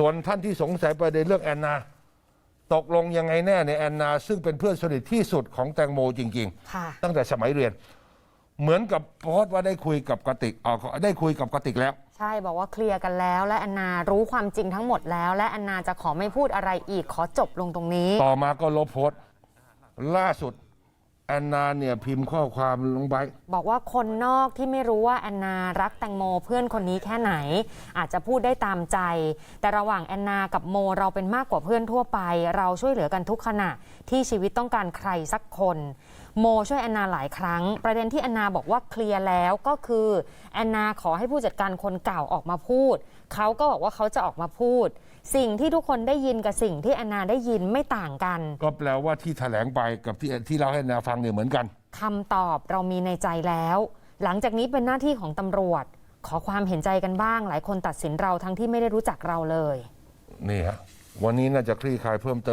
ส่วนท่านที่สงสัยประเด็นเรื่องแอนนา ตกลงยังไงแน่ในแอนนา ซึ่งเป็นเพื่อนสนิทที่สุดของแตงโมจริง ค่ะ ๆ ตั้งแต่สมัยเรียน เหมือนกับโพสต์ว่าได้คุยกับกติกอ่าได้คุยกับกติกแล้ว ใช่บอกว่าเคลียร์กันแล้ว และแอนนารู้ความจริงทั้งหมดแล้ว และแอนนาจะขอไม่พูดอะไรอีกขอจบลงตรงนี้ ต่อมาก็ลบโพสต์ ล่าสุด แอนนาเนี่ยพิมพ์ข้อความลงไปบอกว่าคนนอกที่ไม่รู้ว่าแอนนารักแตงโมเพื่อนคนนี้แค่ไหน อาจจะพูดได้ตามใจ แต่ระหว่างแอนนากับโมเราเป็นมากกว่าเพื่อนทั่วไป เราช่วยเหลือกันทุกขณะที่ชีวิตต้องการใครสักคนโมช่วยแอนนาหลายครั้ง ประเด็นที่แอนนาบอกว่าเคลียร์แล้วก็คือแอนนาขอให้ผู้จัดการคนเก่าออกมาพูด เขาก็บอกว่าเขาจะออกมาพูด สิ่งที่ทุกคนได้ยินกับสิ่งที่แอนนาได้ยินไม่ต่างกัน ก็แปลว่าที่แถลงไปกับที่ที่เราให้แอนนาฟังเนี่ยเหมือนกันคำตอบเรามีในใจแล้ว หลังจากนี้เป็นหน้าที่ของตำรวจ ขอความเห็นใจกันบ้าง หลายคนตัดสินเราทั้งที่ไม่ได้รู้จักเราเลย นี่ฮะวันนี้น่าจะคลี่คลายเพิ่มเติม